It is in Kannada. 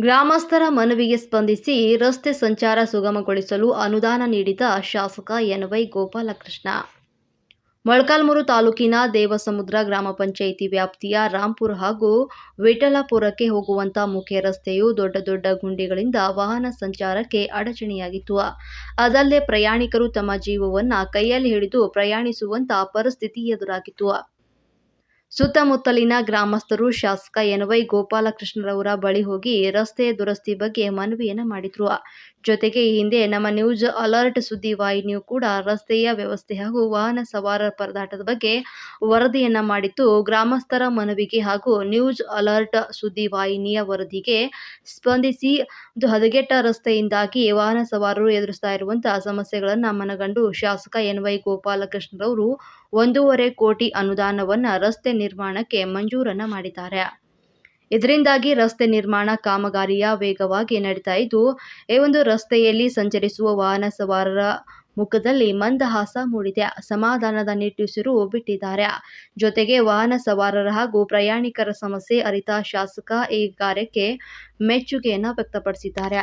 ಗ್ರಾಮಸ್ಥರ ಮನವಿಗೆ ಸ್ಪಂದಿಸಿ ರಸ್ತೆ ಸಂಚಾರ ಸುಗಮಗೊಳಿಸಲು ಅನುದಾನ ನೀಡಿದ ಶಾಸಕ ಎನ್ವೈ ಗೋಪಾಲಕೃಷ್ಣ. ಮೊಳಕಾಲ್ಮೂರು ತಾಲೂಕಿನ ದೇವಸಮುದ್ರ ಗ್ರಾಮ ಪಂಚಾಯಿತಿ ವ್ಯಾಪ್ತಿಯ ರಾಂಪುರ ಹಾಗೂ ವಿಠಲಪುರಕ್ಕೆ ಹೋಗುವಂತ ಮುಖ್ಯ ರಸ್ತೆಯು ದೊಡ್ಡ ದೊಡ್ಡ ಗುಂಡಿಗಳಿಂದ ವಾಹನ ಸಂಚಾರಕ್ಕೆ ಅಡಚಣೆಯಾಗಿತ್ತು. ಅದಲ್ಲೇ ಪ್ರಯಾಣಿಕರು ತಮ್ಮ ಜೀವವನ್ನು ಕೈಯಲ್ಲಿ ಹಿಡಿದು ಪ್ರಯಾಣಿಸುವಂತ ಪರಿಸ್ಥಿತಿ ಎದುರಾಗಿತ್ತು. ಸುತ್ತಮುತ್ತಲಿನ ಗ್ರಾಮಸ್ಥರು ಶಾಸಕ ಎನ್ವೈ ಗೋಪಾಲಕೃಷ್ಣರವರ ಬಳಿ ಹೋಗಿ ರಸ್ತೆ ದುರಸ್ತಿ ಬಗ್ಗೆ ಮನವಿಯನ್ನ ಮಾಡಿದ್ರು. ಜೊತೆಗೆ ಈ ಹಿಂದೆ ನಮ್ಮ ನ್ಯೂಸ್ ಅಲರ್ಟ್ ಸುದ್ದಿ ವಾಹಿನಿಯು ಕೂಡ ರಸ್ತೆಯ ವ್ಯವಸ್ಥೆ ಹಾಗೂ ವಾಹನ ಸವಾರರ ಪರದಾಟದ ಬಗ್ಗೆ ವರದಿಯನ್ನ ಮಾಡಿತ್ತು. ಗ್ರಾಮಸ್ಥರ ಮನವಿಗೆ ಹಾಗೂ ನ್ಯೂಸ್ ಅಲರ್ಟ್ ಸುದ್ದಿ ವಾಹಿನಿಯ ವರದಿಗೆ ಸ್ಪಂದಿಸಿ ಹದಗೆಟ್ಟ ರಸ್ತೆಯಿಂದಾಗಿ ವಾಹನ ಸವಾರರು ಎದುರಿಸ್ತಾ ಇರುವಂತಹ ಸಮಸ್ಯೆಗಳನ್ನ ಮನಗಂಡು ಶಾಸಕ ಎನ್ವೈ ಗೋಪಾಲಕೃಷ್ಣರವರು ಒಂದೂವರೆ ಕೋಟಿ ಅನುದಾನವನ್ನ ರಸ್ತೆ ನಿರ್ಮಾಣಕ್ಕೆ ಮಂಜೂರನ್ನ ಮಾಡಿದ್ದಾರೆ. ಇದರಿಂದಾಗಿ ರಸ್ತೆ ನಿರ್ಮಾಣ ಕಾಮಗಾರಿಯ ವೇಗವಾಗಿ ನಡೀತಾ ಇದ್ದು ಈ ಒಂದು ರಸ್ತೆಯಲ್ಲಿ ಸಂಚರಿಸುವ ವಾಹನ ಸವಾರರ ಮುಖದಲ್ಲಿ ಮಂದಹಾಸ ಮೂಡಿದೆ. ಸಮಾಧಾನದ ನಿಟ್ಟುಸಿರು ಬಿಟ್ಟಿದ್ದಾರೆ. ಜೊತೆಗೆ ವಾಹನ ಸವಾರರ ಹಾಗೂ ಪ್ರಯಾಣಿಕರ ಸಮಸ್ಯೆ ಅರಿತ ಶಾಸಕ ಈ ಕಾರ್ಯಕ್ಕೆ ಮೆಚ್ಚುಗೆಯನ್ನ ವ್ಯಕ್ತಪಡಿಸಿದ್ದಾರೆ.